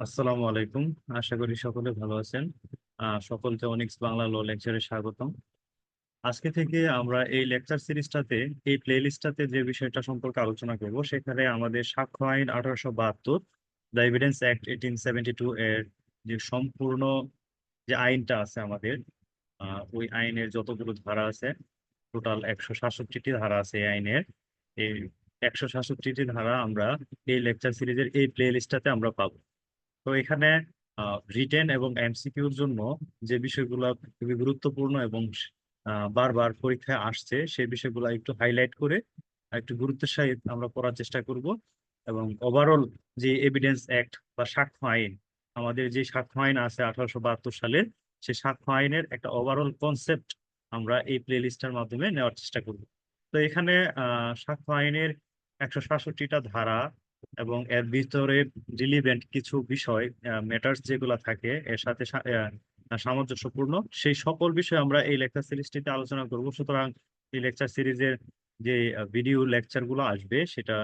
আসসালামু আলাইকুম। আশা করি সকলে ভালো আছেন। সকলকে অনিক্স বাংলা ল লেকচারে স্বাগতম। আজকে থেকে আমরা এই লেকচার সিরিজটাতে, এই প্লেলিস্টটাতে যে বিষয়টা সম্পর্কে আলোচনা করব, সেখানে আমাদের সাক্ষ্য আইন আঠারোশো বাহাত্তর, the evidence act eighteen seventy two এর যে সম্পূর্ণ যে আইনটা আছে আমাদের ওই আইনের যতগুলো ধারা আছে, টোটাল একশো সাতষট্টিটি ধারা আছে এই আইনের। এই একশো সাতষট্টিটি ধারা আমরা এই লেকচার সিরিজের এই প্লে লিস্টটাতে আমরা পাবো। তো এখানে রিটেন এবং এমসিকিউর জন্য যে বিষয়গুলো খুবই গুরুত্বপূর্ণ এবং বারবার পরীক্ষায় আসছে সেই বিষয়গুলো একটু হাইলাইট করে একটু গুরুত্বের সহিত আমরা পড়ার চেষ্টা করব এবং ওভারঅল যে এভিডেন্স অ্যাক্ট বা সাক্ষ্য আইন, আমাদের যে সাক্ষ্য আইন আছে আঠারোশো বাহাত্তর সালের সেই সাক্ষ্য আইনের একটা ওভারঅল কনসেপ্ট আমরা এই প্লে লিস্টের মাধ্যমে নেওয়ার চেষ্টা করব। তো এখানে সাক্ষ্য আইনের একশো সাতষট্টিটা ধারা এবং এর ভিতরে রিলিভেন্ট কিছু বিষয় ম্যাটার্স যেগুলো থাকে, এর সাথে সামঞ্জস্যপূর্ণ। সেই সকল বিষয় আমরা এই লেকচার সিরিজটিতে আলোচনা করব। সুতরাং এই লেকচার সিরিজের যে ভিডিও লেকচারগুলো আসবে, সেটা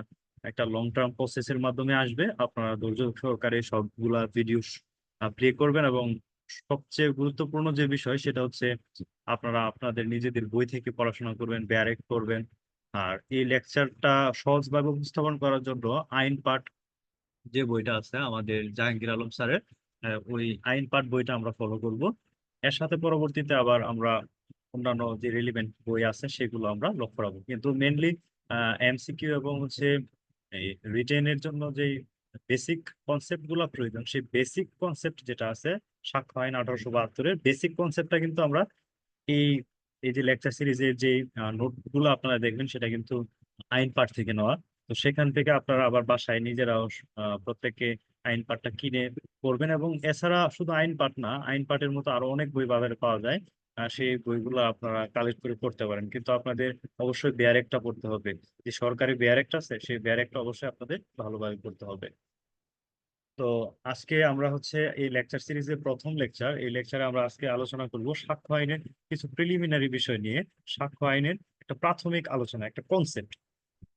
একটা লং টার্ম প্রসেসের মাধ্যমে আসবে। আপনারা ধৈর্য সহকারে সবগুলা ভিডিও প্লে করবেন এবং সবচেয়ে গুরুত্বপূর্ণ যে বিষয়, সেটা হচ্ছে আপনারা আপনাদের নিজেদের বই থেকে পড়াশোনা করবেন ব্যারেক্ট করবেন আর এই লেকচারটা সহজভাবে উপস্থাপন করার জন্য আইন পাঠ যে বইটা আছে আমাদের জাহাঙ্গীর আলম স্যারের ওই আইন পাঠ বইটা আমরা ফলো করব। এর সাথে পরবর্তীতে আবার আমরা অন্যান্য যে রিলিভেন্ট বই আছে সেগুলো আমরা লক্ষ্য রাখব। কিন্তু মেনলি এমসিকিউ এবং হচ্ছে রিটেনের জন্য যে বেসিক কনসেপ্টগুলা প্রয়োজন, সেই বেসিক কনসেপ্ট যেটা আছে সাক্ষ্য আইন আঠারোশো বাহাত্তরের বেসিক কনসেপ্টটা কিন্তু আমরা এই এই যে লেকচার সিরিজের যে নোটগুলো আপনারা দেখবেন, সেটা কিন্তু আইন পাঠ থেকে নেওয়া। তো সেখান থেকে আপনারা আবার বাসায় নিজেরাও প্রত্যেককে আইন পাঠটা কিনে পড়বেন এবং এছাড়া শুধু আইন পাঠ না, আইন পাঠের মতো আরও অনেক বই বাজারে পাওয়া যায়। সেই বইগুলো আপনারা কালেক্ট করে পড়তে পারেন। কিন্তু আপনাদের অবশ্যই বেয়ারেকটা পড়তে হবে। যে সরকারি বেয়ারেকটা আছে, সেই বেয়ারেকটা অবশ্যই আপনাদের ভালোভাবে পড়তে হবে। তো আজকে আমরা হচ্ছে এই লেকচার সিরিজের প্রথম লেকচার এই লেকচারে আমরা আজকে আলোচনা করব সাক্ষ্য আইনের কিছু প্রিলিমিনারি বিষয় নিয়ে। সাক্ষ্য আইনের একটা প্রাথমিক আলোচনা, একটা কনসেপ্ট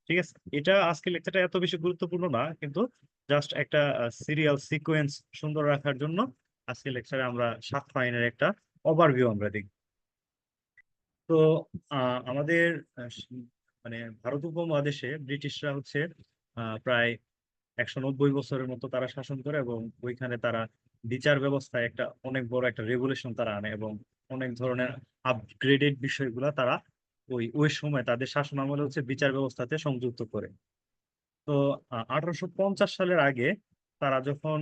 ঠিক আছে? এটা আজকে লেকচারটা এত বেশি গুরুত্বপূর্ণ না, কিন্তু জাস্ট একটা সিরিয়াল সিকোয়েন্স সুন্দর রাখার জন্য আজকে লেকচারে আমরা সাক্ষ্য আইনের একটা ওভারভিউ আমরা দেখব। তো আমাদের মানে ভারত উপমহাদেশে ব্রিটিশরা হচ্ছে প্রায় একশো নব্বই বছরের মতো তারা শাসন করে এবং ওইখানে তারা বিচার ব্যবস্থায় একটা অনেক বড় একটা রেগুলেশন তারা আনে এবং অনেক ধরনের আপগ্রেডেড বিষয়গুলা তারা ওই ওই সময় তাদের শাসন আমলে হচ্ছে বিচার ব্যবস্থাতে সংযুক্ত করে। তো আঠারোশো পঞ্চাশ সালের আগে তারা যখন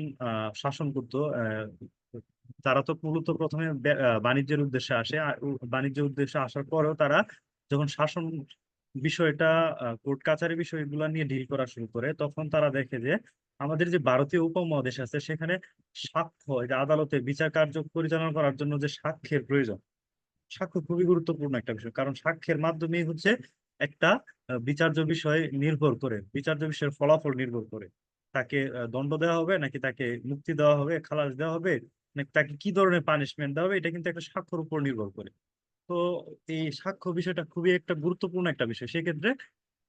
শাসন করতো তারা তো মূলত প্রথমে বাণিজ্যের উদ্দেশ্যে আসে বাণিজ্যের উদ্দেশ্যে আসার পরেও তারা যখন শাসন বিষয়টা কোর্ট কাছারি বিষয়গুলো নিয়ে ডিল করা শুরু করে, তখন তারা দেখে যে আমাদের যে ভারতীয় উপমহাদেশ আছে, সেখানে সাক্ষ্য যে আদালতে বিচার কার্য পরিচালনা করার জন্য যে সাক্ষ্যের প্রয়োজন, সাক্ষ্য খুবই গুরুত্বপূর্ণ একটা বিষয়। কারণ সাক্ষ্যের মাধ্যমেই হচ্ছে একটা বিচার্য বিষয় নির্ভর করে, বিচার্য বিষয়ের ফলাফল নির্ভর করে। তাকে দণ্ড দেওয়া হবে, নাকি তাকে মুক্তি দেওয়া হবে, খালাস দেওয়া হবে, নাকি তাকে কি ধরনের পানিশমেন্ট দেওয়া হবে, এটা কিন্তু একটা সাক্ষ্যর উপর নির্ভর করে। তো এই সাক্ষ্য বিষয়টা খুবই একটা গুরুত্বপূর্ণ একটা বিষয়। সেক্ষেত্রে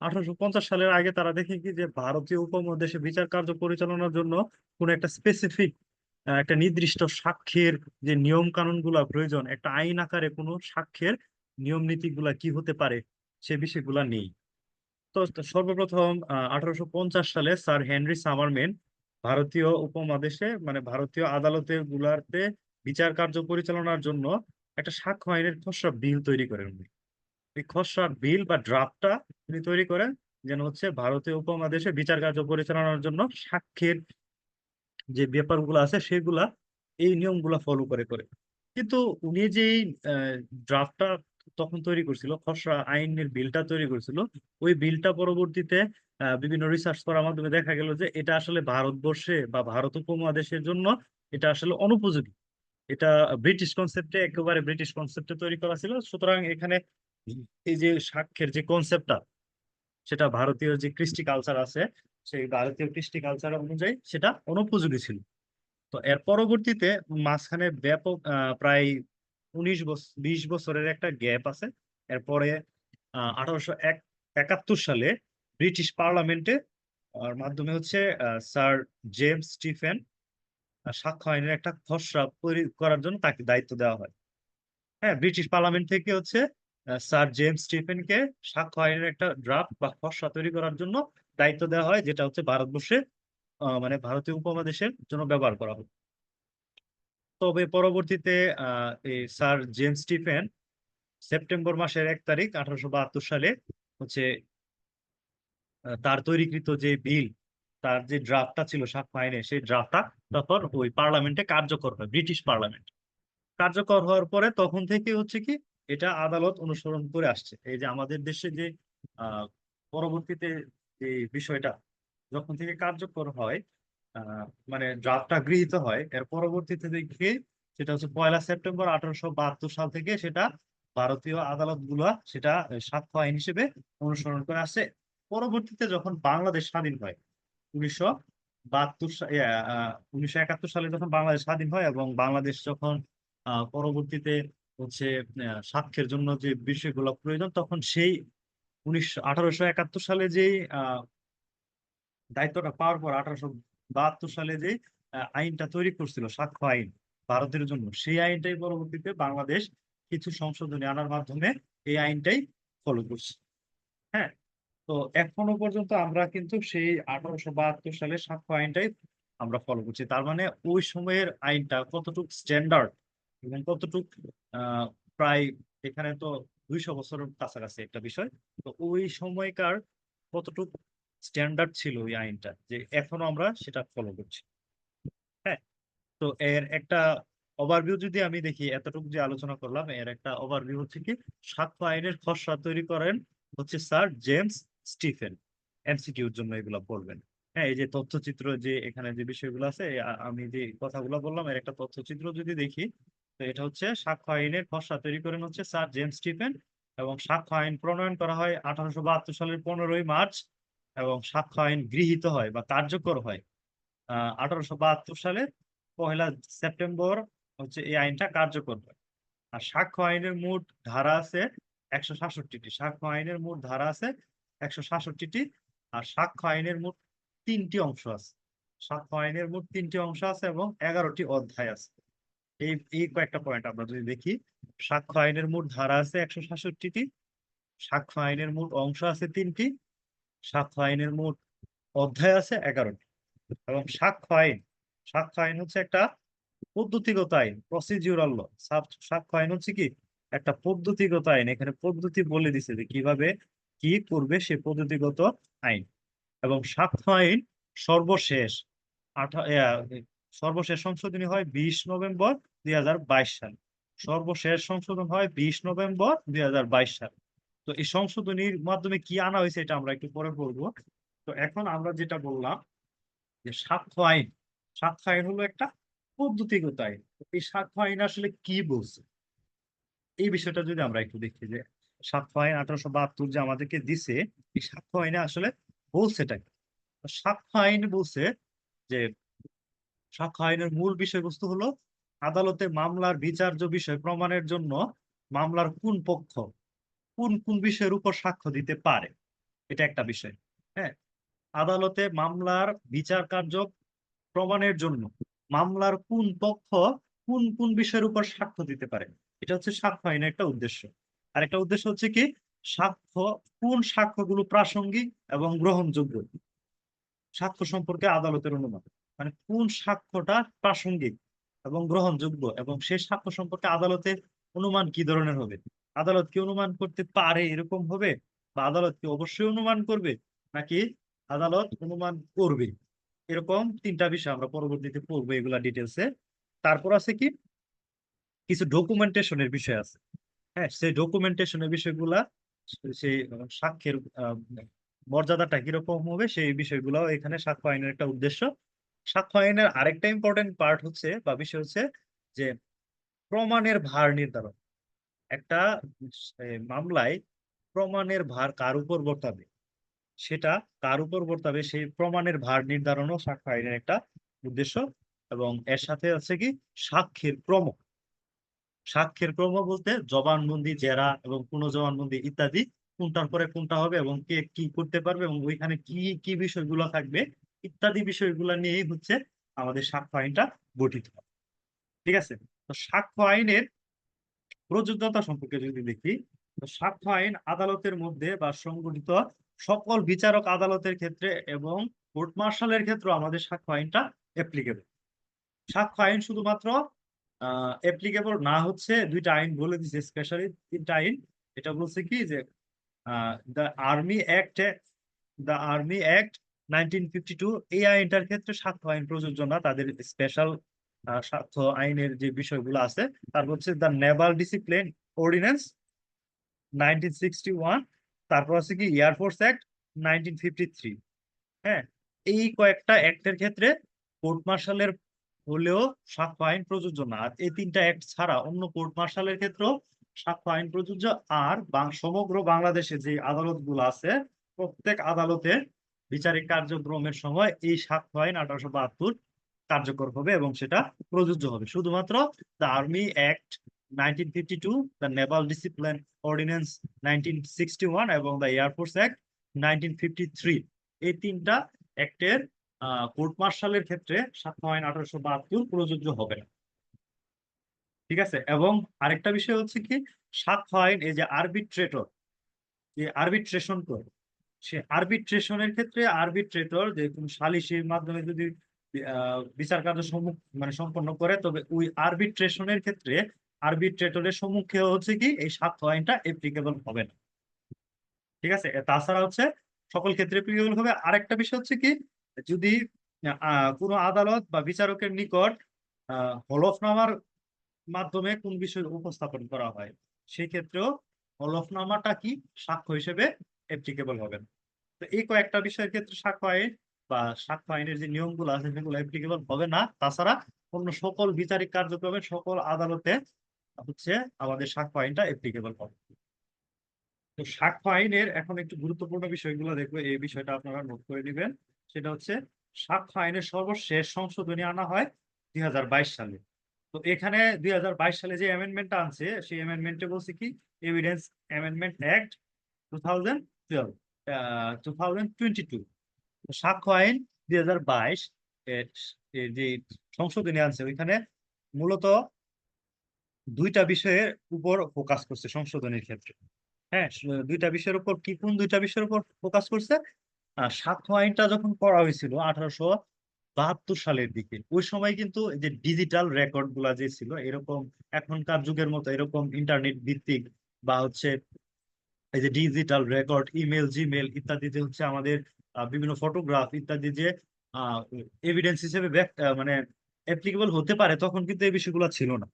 আঠারোশো পঞ্চাশ সালের আগে তারা দেখে কি যে ভারতীয় উপমহাদেশে বিচার কার্য পরিচালনার জন্য কোন একটা স্পেসিফিক একটা নির্দিষ্ট সাক্ষ্যের যে নিয়ম কানুনগুলা প্রয়োজন, একটা আইন আকারে কোনো সাক্ষ্যের নিয়ম নীতি গুলা কি হতে পারে সে বিষয়গুলা নেই। তো সর্বপ্রথম আঠারোশো পঞ্চাশ সালে স্যার হেনরি সামারম্যান ভারতীয় উপমহাদেশে মানে ভারতীয় আদালতে গুলাতে বিচার কার্য পরিচালনার জন্য একটা সাক্ষ্য আইনের খসড়া বিল তৈরি করেন উনি। এই খসড়া বিল বা ড্রাফটটা তিনি তৈরি করেন যেন হচ্ছে ভারতীয় উপমহাদেশে বিচার কার্য পরিচালনার জন্য সাক্ষ্যের যে ব্যাপারগুলো আছে সেগুলা এই নিয়মগুলা ফলো করে করে। কিন্তু উনি যে ড্রাফটটা তখন তৈরি করছিল, খসড়া আইনের বিলটা তৈরি করছিল, ওই বিলটা পরবর্তীতে বিভিন্ন রিসার্চ করার মাধ্যমে দেখা গেল যে এটা আসলে ভারতবর্ষে বা ভারত উপমহাদেশের জন্য এটা আসলে অনুপযোগী। এটা ব্রিটিশ কনসেপ্টে একেবারে ব্রিটিশ কনসেপ্টে তৈরি করা ছিল। সুতরাং এখানে এই যে সাক্ষ্যের যে কনসেপ্টটা সেটা ভারতীয় যে কৃষ্টি কালচার আছে, সেই ভারতীয় কৃষ্টি কালচার অনুযায়ী সেটা অনুপযোগী ছিল। তো এর পরবর্তীতে মাঝখানে ব্যাপক প্রায় উনিশ বছর বিশ বছরের একটা গ্যাপ আছে। এরপরে আঠারোশো এক, একাত্তর সালে ব্রিটিশ পার্লামেন্টে মাধ্যমে হচ্ছে স্যার জেমস স্টিফেন সাক্ষ্য আইনের একটা খসড়া তৈরি করার জন্য তাকে দায়িত্ব দেওয়া হয়। হ্যাঁ ব্রিটিশ পার্লামেন্ট থেকে হচ্ছে স্যার জেমস স্টিফেনকে সাক্ষ্য আইনের একটা ড্রাফট বা খসড়া তৈরি করার জন্য দায়িত্ব দেওয়া হয়, যেটা হচ্ছে ভারতবর্ষে মানে ভারতীয় উপমহাদেশের জন্য ব্যবহার করা হয়। তবে পরবর্তীতে স্যার জেমস স্টিফেন সেপ্টেম্বর মাসের এক তারিখ আঠারোশো বাহাত্তর সালে হচ্ছে তার তৈরিকৃত যে বিল তার যে ড্রাফটটা ছিল সাক্ষ্য আইনে সেই ড্রাফটটা তখন ওই পার্লামেন্টে কার্যকর হয় ব্রিটিশ পার্লামেন্ট কার্যকর হওয়ার পরে তখন থেকে হচ্ছে কি, এটা আদালত অনুসরণ করে আসছে। এই যে আমাদের দেশে যে পরবর্তীতে এই বিষয়টা, যখন থেকে কার্যকর হয় মানে ড্রাফটটা গৃহীত হয়, এর পরবর্তীতে দেখি সেটা হচ্ছে পয়লা সেপ্টেম্বর আঠারোশো বাহাত্তর সাল থেকে সেটা ভারতীয় আদালতগুলা সেটা সাক্ষ্য আইন হিসেবে অনুসরণ করে আসছে। পরবর্তীতে যখন বাংলাদেশ স্বাধীন হয় উনিশশো বাহাত্তর সালে যখন বাংলাদেশ স্বাধীন হয় এবং বাংলাদেশ যখন পরবর্তীতে হচ্ছে সাক্ষ্যের জন্য যে বিষয়গুলো প্রয়োজন, তখন সেই উনিশশো একাত্তর সালে যেই দায়িত্বটা পাওয়ার পর আঠারোশো বাহাত্তর সালে যে আইনটা তৈরি করছিল, সাক্ষ্য আইন ভারতের জন্য, সেই আইনটাই পরবর্তীতে বাংলাদেশ কিছু সংশোধনী আনার মাধ্যমে এই আইনটাই ফলো করছে। হ্যাঁ? তো এখনও পর্যন্ত আমরা কিন্তু সেই আঠারোশো বাহাত্তর সালের সাক্ষ্য আইনটাই আমরা ফলো করছি। তার মানে ওই সময়ের আইনটা কতটুকু স্ট্যান্ডার্ড এবং কতটুক প্রায় এখানে তো দুইশো বছরের কাছাকাছি একটা বিষয়, তো ওই সময়কার কতটুক স্ট্যান্ডার্ড ছিল ওই আইনটা যে এখনও আমরা সেটা ফলো করছি। হ্যাঁ তো এর একটা ওভারভিউ যদি আমি দেখি, এতটুকু যে আলোচনা করলাম, এর একটা ওভারভিউ হচ্ছে কি সাক্ষ্য আইনের খসড়া তৈরি করেন হচ্ছে স্যার জেমস স্টিফেন এমসিকিউর জন্য এগুলো পড়বেন হ্যাঁ এই যে তথ্যচিত্র যে এখানে যে বিষয়গুলো আছে আমি যে কথাগুলো বললাম, এর একটা তথ্যচিত্র যদি দেখি, তো এটা হচ্ছে সাক্ষ্য আইনের খসড়া তৈরি করেন হচ্ছে স্যার জেমস স্টিফেন এবং সাক্ষ্য আইন প্রণয়ন করা হয় আঠারোশো বাহাত্তর সালের পনেরোই মার্চ এবং সাক্ষ্য আইন গৃহীত হয় বা কার্যকর হয়। আহ আঠারোশো বাহাত্তর সালে পহেলা সেপ্টেম্বর হচ্ছে এই আইনটা কার্যকর হয়। আর সাক্ষ্য আইনের মোট ধারা আছে একশো সাতষট্টিটি। সাক্ষ্য আইনের মোট ধারা আছে একশো সাতষট্টিটি, আর সাক্ষ্য আইনের মোট তিনটি অংশ আছে। সাক্ষ্য আইনের মোট তিনটি অংশ আছে এবং এগারোটি অধ্যায় আছে। এই এই কয়েকটা পয়েন্ট আমরা যদি দেখি, সাক্ষ্য আইনের মোট ধারা আছে একশো সাতষট্টিটি, সাক্ষ্য আইনের মোট অংশ আছে তিনটি, সাক্ষ্য আইনের মোট অধ্যায় আছে এগারোটি। এবং সাক্ষ্য আইন সাক্ষ্য আইন হচ্ছে একটা পদ্ধতিগত আইন প্রসিডিউরাল ল সাক্ষ্য আইন হচ্ছে কি? একটা পদ্ধতিগত আইন। এখানে পদ্ধতি বলে দিছে যে কীভাবে কি করবে সে পদ্ধতিগত আইন? এবং সাক্ষ্য আইন সর্বশেষ আঠা সর্বশেষ সংশোধনী হয় বিশ নভেম্বর দুই হাজার বাইশ সাল। সর্বশেষ সংশোধন হয় বিশ নভেম্বর দুই হাজার বাইশ সাল। তো এই সংশোধনীর মাধ্যমে কি আনা হয়েছে এটা আমরা একটু পরে বলব। তো এখন আমরা যেটা বললাম যে সাক্ষ্য আইন সাক্ষ্য আইন হলো একটা পদ্ধতিগত আইন। এই সাক্ষ্য আইন আসলে কি বলছে? এই বিষয়টা যদি আমরা একটু দেখি যে সাক্ষ্য আইন আঠারোশো বাহাত্তর যে আমাদেরকে দিছে, এই সাক্ষ্য আইনে আসলে বলছেটা কি তো সাক্ষ্য আইন বলছে যে সাক্ষ্য আইনের মূল বিষয়বস্তু হলো আদালতে মামলার বিচার্য বিষয় প্রমাণের জন্য মামলার কোন পক্ষ, কোন কোন বিষয়ের উপর সাক্ষ্য দিতে পারে, এটা একটা বিষয়। হ্যাঁ? আদালতে মামলার বিচার কার্য প্রমাণের জন্য মামলার কোন পক্ষ কোন কোন বিষয়ের উপর সাক্ষ্য দিতে পারে, এটা হচ্ছে সাক্ষ্য আইনের একটা উদ্দেশ্য। আর একটা উদ্দেশ্য হচ্ছে কি? সাক্ষ্য কোন সাক্ষ্যগুলো প্রাসঙ্গিক এবং গ্রহণযোগ্য? সাক্ষ্য সম্পর্কে আদালতের অনুমান। মানে কোন সাক্ষ্যটা প্রাসঙ্গিক এবং গ্রহণযোগ্য? এবং সেই সাক্ষ্য সম্পর্কে আদালতের অনুমান কি ধরনের হবে? আদালত কি অনুমান করতে পারে এরকম হবে? বা আদালত কি অবশ্যই অনুমান করবে? নাকি আদালত অনুমান করবে? এরকম তিনটা বিষয় আমরা পরবর্তীতে পড়ব এগুলা ডিটেলসে তারপর আছে কি? কিছু ডকুমেন্টেশনের বিষয় আছে। হ্যাঁ সেই ডকুমেন্টেশনের বিষয়গুলা, সেই সাক্ষ্যের মর্যাদাটা কীরকম হবে সেই বিষয়গুলো এখানে সাক্ষ্য আইনের একটা উদ্দেশ্য। সাক্ষ্য আইনের আরেকটা ইম্পর্টেন্ট পার্ট হচ্ছে বা বিষয় হচ্ছে যে প্রমাণের ভার নির্ধারণ। একটা মামলায় প্রমাণের ভার কার উপর বর্তাবে? সেটা কার উপর বর্তাবে সেই প্রমাণের ভার নির্ধারণও সাক্ষ্য আইনের একটা উদ্দেশ্য এবং এর সাথে আছে কি? সাক্ষীর ক্রম সাক্ষ্যের ক্রম বলতে জবানবন্দি জেরা এবং পুনঃজবানবন্দি ইত্যাদি, কোনটার পরে কোনটা হবে এবং কে কি করতে পারবে এবং ওইখানে কি কি বিষয়গুলো থাকবে ইত্যাদি বিষয়গুলো নিয়েই হচ্ছে আমাদের সাক্ষ্য আইনটা গঠিত ঠিক আছে? তো সাক্ষ্য আইনের প্রযোজ্যতা সম্পর্কে যদি দেখি, তো সাক্ষ্য আইন আদালতের মধ্যে বা সংগঠিত সকল বিচারক আদালতের ক্ষেত্রে এবং কোর্ট মার্শালের ক্ষেত্রে আমাদের সাক্ষ্য আইনটা অ্যাপ্লিকেবল সাক্ষ্য আইন শুধুমাত্র অ্যাপ্লিকেবল না হচ্ছে, দুইটা আইন বলে দিচ্ছে স্পেশালি তিনটা আইন। এটা বলছে কি যে the army act the army act nineteen fifty two এই আইনটার ক্ষেত্রে স্বার্থ আইন প্রযোজ্য না, তাদের স্পেশাল স্বার্থ আইনের যে বিষয়গুলো আছে, তার হচ্ছে the naval discipline ordinance nineteen sixty one তারপর আছে কি air force act nineteen fifty three হ্যাঁ এই কয়েকটা অ্যাক্টের ক্ষেত্রে কোর্ট মার্শালের হলেও সাক্ষ্য আইন প্রযোজ্য না। আর এই তিনটা অ্যাক্ট ছাড়া অন্য কোর্ট মার্শালের ক্ষেত্রেও সাক্ষ্য আইন প্রযোজ্য। আর সমগ্র বাংলাদেশে যে আদালতগুলো আছে, প্রত্যেক আদালতে বিচারিক কার্যক্রমের সময় এই সাক্ষ্য আইন আঠারোশো বাহাত্তর কার্যকর হবে এবং সেটা প্রযোজ্য হবে। শুধুমাত্র the army act nineteen fifty two the naval discipline ordinance nineteen sixty one এবং air force act nineteen fifty three এই তিনটা অ্যাক্টের কোর্ট মার্শালের ক্ষেত্রে সাক্ষ্য আইন আঠারোশো বাহাত্তর প্রযোজ্য হবে না। ঠিক আছে? এবং আরেকটা বিষয় হচ্ছে কি সাক্ষ্য আইন এই যে আরবিট্রেটর যে আরবিট্রেশন করে সে আরবিট্রেশনের ক্ষেত্রে আরবিট্রেটর যে কোনো সালিসির মাধ্যমে যদি বিচার কার্য সম্মুখ মানে সম্পন্ন করে, তবে ওই আরবিট্রেশনের ক্ষেত্রে আরবিট্রেটরের সম্মুখে হচ্ছে কি, এই সাক্ষ্য আইনটা এপ্লিকেবল হবে না। ঠিক আছে? তাছাড়া হচ্ছে সকল ক্ষেত্রে এপ্লিকেবল হবে। আরেকটা বিষয় হচ্ছে কি যদি কোনো আদালত বা বিচারকের নিকট হলফনামার মাধ্যমে কোন বিষয় উপস্থাপন করা হয় সেই ক্ষেত্রেও হলফনামাটা কি সাক্ষ্য হিসেবে অ্যাপ্লিকেবল হবে। তো এই কয়েকটা বিষয়ের ক্ষেত্রে সাক্ষ্য আইন বা সাক্ষ্য আইনের যে নিয়মগুলো আছে, সেগুলো অ্যাপ্লিকেবল হবে না। তাছাড়া অন্য সকল বিচারিক কার্যক্রমে সকল আদালতে হচ্ছে আমাদের সাক্ষ্য আইনটা অ্যাপ্লিকেবল হবে। তো সাক্ষ্য আইনের এখন একটু গুরুত্বপূর্ণ বিষয়গুলো দেখব, এই বিষয়টা আপনারা নোট করে নেবেন। সেটা হচ্ছে সাক্ষ্য আইনের সর্বশেষ সংশোধনী আনা হয় দুই সালে। তো এখানে দুই সালে যে অ্যামেন্ডমেন্টটা আনছে, সেই অ্যামেন্ডমেন্টে বলছে কি? Evidence amendment act two thousand twelve two thousand twenty two সাক্ষ্য আইন দুই হাজার বাইশ যে সংশোধনী আনছে, ওইখানে মূলত দুইটা বিষয়ের উপর ফোকাস করছে সংশোধনীর ক্ষেত্রে। হ্যাঁ দুইটা বিষয়ের উপর কি, কোন দুইটা বিষয়ের উপর ফোকাস করছে? সাক্ষ্য আইনটা যখন করা হয়েছিল আঠারোশো বাহাত্তর সালের দিকে, ওই সময় কিন্তু যে ডিজিটাল রেকর্ডগুলা যে ছিল, এরকম এখনকার যুগের মতো এরকম ইন্টারনেট ভিত্তিক বা হচ্ছে এই যে ডিজিটাল রেকর্ড ইমেল জিমেল ইত্যাদি যে হচ্ছে আমাদের বিভিন্ন ফটোগ্রাফ ইত্যাদি যে এভিডেন্স হিসেবে মানে অ্যাপ্লিকেবল হতে পারে, তখন কিন্তু এই বিষয়গুলো ছিল না।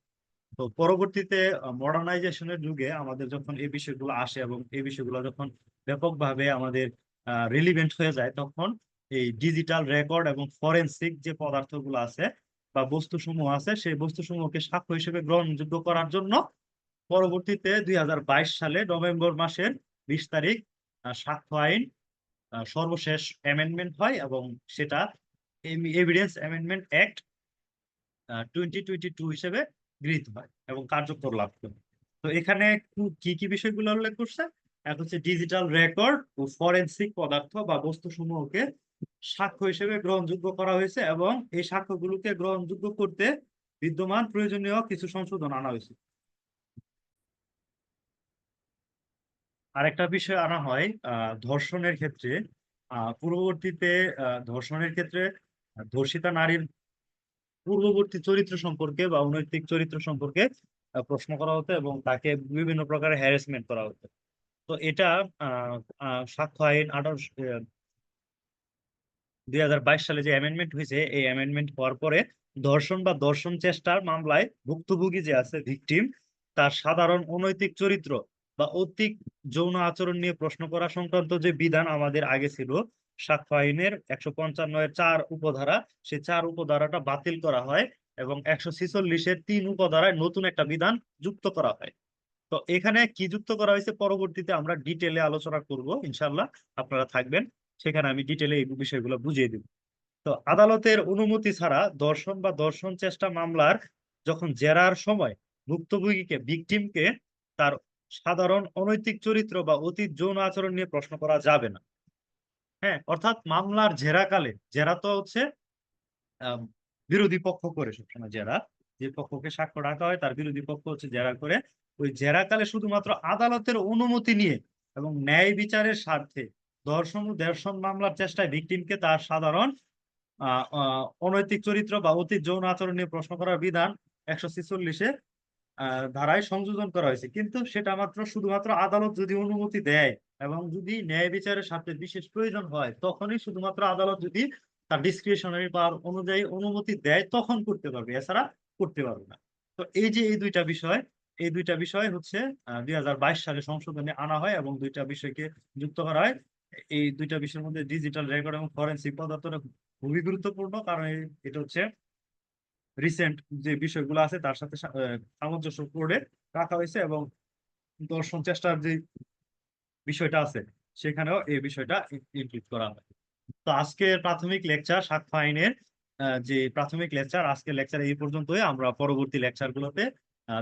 তো পরবর্তীতে মডার্নাইজেশনের যুগে আমাদের যখন এই বিষয়গুলো আসে এবং এই বিষয়গুলো যখন ব্যাপকভাবে আমাদের রিলিভেন্ট হয়ে যায় তখন এই ডিজিটাল রেকর্ড এবং ফরেনসিক যে পদার্থগুলো আছে বা বস্তুসমূহ আছে, সেই বস্তুসমূহকে সাক্ষ্য হিসেবে গ্রহণযোগ্য করার জন্য পরবর্তীতে দুই হাজার বাইশ সালে নভেম্বর মাসের বিশ তারিখ সাক্ষ্য আইন সর্বশেষ অ্যামেন্ডমেন্ট হয় এবং সেটা evidence amendment act twenty twenty two হিসেবে গৃহীত হয় এবং কার্যকর লাভ করে। তো এখানে কু- কি কি বিষয়গুলো উল্লেখ করছে? এক হচ্ছে ডিজিটাল রেকর্ড ও ফরেনসিক পদার্থ বা বস্তুসমূহকে সাক্ষ্য হিসেবে গ্রহণযোগ্য করা হয়েছে এবং এই সাক্ষ্যগুলোকে গ্রহণযোগ্য করতে বিদ্যমান প্রয়োজনীয় কিছু সংশোধন আনা হয়েছে। আরেকটা বিষয় আনা হয় ধর্ষণের ক্ষেত্রে। পূর্ববর্তীতে ধর্ষণের ক্ষেত্রে ধর্ষিতা নারীর পূর্ববর্তী চরিত্র সম্পর্কে বা অনৈতিক চরিত্র সম্পর্কে প্রশ্ন করা হতো এবং তাকে বিভিন্ন প্রকারের হ্যারাসমেন্ট করা হতো। তো এটা সাক্ষ্য আইন আঠারোশো দুই সালে যে অ্যামেন্ডমেন্ট হয়েছে, এই অ্যামেন্ডমেন্ট হওয়ার পরে ধর্ষণ বা ধর্ষণ চেষ্টার মামলায় ভুক্তভোগী যে আছে ভিকটিম তার সাধারণ অনৈতিক চরিত্র বা অতিক যৌন আচরণ নিয়ে প্রশ্ন করা সংক্রান্ত যে বিধান আমাদের আগে ছিল সাক্ষ্য আইনের একশো পঞ্চান্ন এর চার উপধারা সেই চার উপধারাটা বাতিল করা হয় এবং একশো ছিচল্লিশের তিন উপধারায় নতুন একটা বিধান যুক্ত করা হয়। তো এখানে কি যুক্ত করা হয়েছে পরবর্তীতে আমরা ডিটেলে আলোচনা করব ইনশাল্লাহ আপনারা থাকবেন, সেখানে আমি ডিটেলে এই বিষয়গুলো বুঝিয়ে দিব। তো আদালতের অনুমতি ছাড়া দর্শন বা দর্শন চেষ্টা মামলার যখন জেরার সময় ভুক্তভোগীকে ভিকটিমকে তার সাধারণ অনৈতিক চরিত্র বা অতীত যৌন আচরণ নিয়ে প্রশ্ন করা যাবে না। হ্যাঁ অর্থাৎ মামলার জেরাকালে, জেরা তো হচ্ছে বিরোধী পক্ষ করে সবসময় জেরা। যে পক্ষকে সাক্ষ্য ডাকা হয়, তার বিরোধী পক্ষ হচ্ছে জেরা করে ওই জেরাকালে শুধুমাত্র আদালতের অনুমতি নিয়ে এবং ন্যায় বিচারের স্বার্থে ও দর্শন মামলার চেষ্টায় ভিকটিমকে তার সাধারণ অনৈতিক চরিত্র বা অতীত যৌন আচরণ নিয়ে প্রশ্ন করার বিধান একশো ছিচল্লিশে ধারায় সংযোজন করা হয়েছে। কিন্তু সেটা মাত্র শুধুমাত্র আদালত যদি অনুমতি দেয় এবং যদি ন্যায় বিচারের স্বার্থে বিশেষ প্রয়োজন হয়, তখনই শুধুমাত্র আদালত যদি তার ডিসক্রিপশনারি পাওয়ার অনুযায়ী অনুমতি দেয়, তখন করতে পারবে, এছাড়া করতে পারবে না। তো এই যে এই দুইটা বিষয় এই দুইটা বিষয় হচ্ছে দুই হাজার বাইশ সালে সংশোধনে আনা হয় এবং দুইটা বিষয়কে যুক্ত করা হয়। এই দুইটা বিষয়ের মধ্যে ডিজিটাল রেকর্ড এবং ফরেন্সিক পদার্থটা খুবই গুরুত্বপূর্ণ কারণ এটা হচ্ছে রিসেন্ট যে বিষয়গুলো আছে তার সাথে সামঞ্জস্য করে রাখা হয়েছে এবং দর্শন চেষ্টার যে বিষয়টা আছে সেখানেও এই বিষয়টা ইনক্লুড করা হয়। তো আজকের প্রাথমিক লেকচার আইনের আহ, যে প্রাথমিক লেকচার আজকের লেকচার এই পর্যন্তই। আমরা পরবর্তী লেকচার গুলোতে আহ,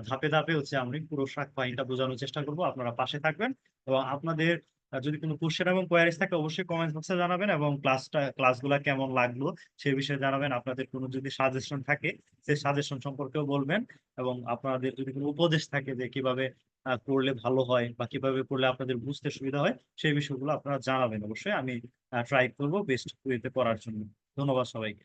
ধাপে ধাপে হচ্ছে আমি পুরো শাক আইনটা বোঝানোর চেষ্টা করব। আপনারা পাশে থাকবেন এবং আপনাদের যদি কোনো কোশ্চেন এবং কোয়ারিজ থাকে অবশ্যই কমেন্ট বক্সে জানাবেন এবং ক্লাসটা ক্লাসগুলো কেমন লাগল সে বিষয়ে জানাবেন। আপনাদের কোনো যদি সাজেশন থাকে সেই সাজেশন সম্পর্কেও বলবেন এবং আপনাদের যদি কোনো উপদেশ থাকে যে কীভাবে করলে ভালো হয় বা কীভাবে করলে আপনাদের বুঝতে সুবিধা হয়, সেই বিষয়গুলো আপনারা জানাবেন। অবশ্যই আমি ট্রাই করব বেস্ট ওয়েতে করার জন্য। ধন্যবাদ সবাইকে।